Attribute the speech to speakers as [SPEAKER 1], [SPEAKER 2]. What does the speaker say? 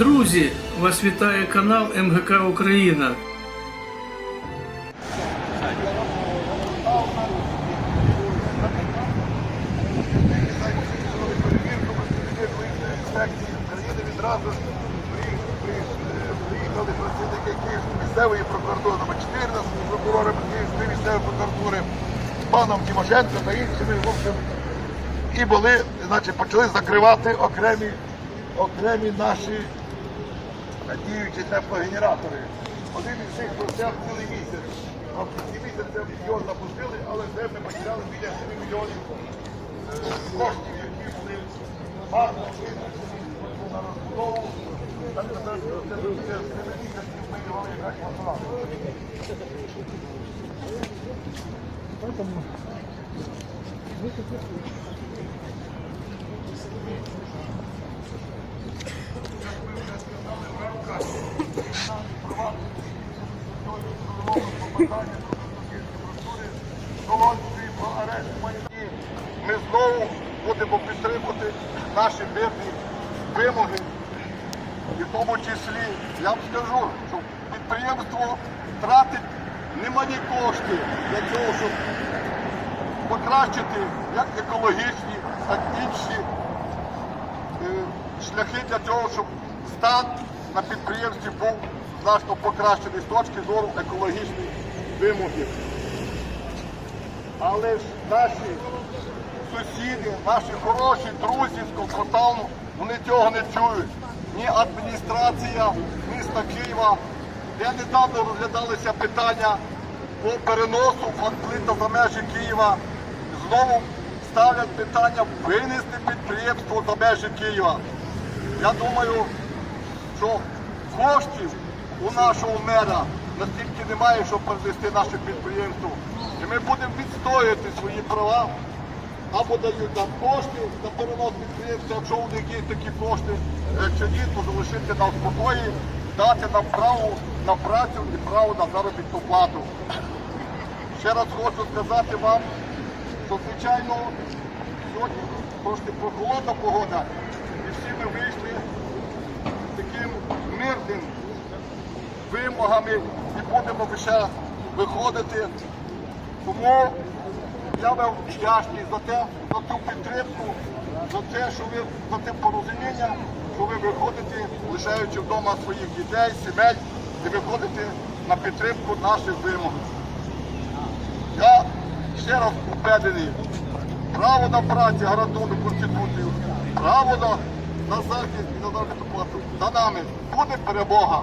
[SPEAKER 1] Друзі, вас вітає канал МГК Україна.
[SPEAKER 2] відразу ж при- при- приїхали працівники Київської місцевої прокуратури, 14 прокурорами Київської місцевої прокуратури, паном Тимошенко та іншими, общем, і були, значить, почали закривати окремі, окремі наші діючі теплогенератори. Один із них простояв цілий місяць. А в кінці місяця його запустили, але вже ми потеряли біля 7 мільйонів е, коштів, які були гарно витрачені на розбудову. Так що це буде 7 місяців ми його якраз посилали. Колонської Ми знову будемо підтримувати наші мирні вимоги. І в тому числі я вам скажу, що підприємство тратить немалі кошти для того, щоб покращити як екологічні, так і інші е, шляхи для того, щоб стан на підприємстві був значно покращений з точки зору екологічних вимогів. Але ж наші сусіди, наші хороші друзі з Комфортауну, вони цього не чують. Ні адміністрація міста Києва, де недавно розглядалися питання по переносу фанклита за межі Києва, знову ставлять питання винести підприємство за межі Києва. Я думаю, що коштів у нашого мера настільки немає, щоб перевести наше підприємство. І ми будемо відстоювати свої права. Або дають нам кошти на перенос підприємства, якщо у них є такі кошти, якщо ні, то залишити нам спокої, дати нам право на працю і право на заробітну плату. Ще раз хочу сказати вам, що звичайно сьогодні трошки прохолодна погода, і всі ми вийшли вимогами і будемо ще виходити. Тому я вам вдячний за те, за цю підтримку, за те, що ви за те порозуміння, що ви виходите, лишаючи вдома своїх дітей, сімей, і виходите на підтримку наших вимог. Я ще раз впевнений, право на працю гарантовано Конституцією, право на захист і на заробітну плату за нами буде перемога.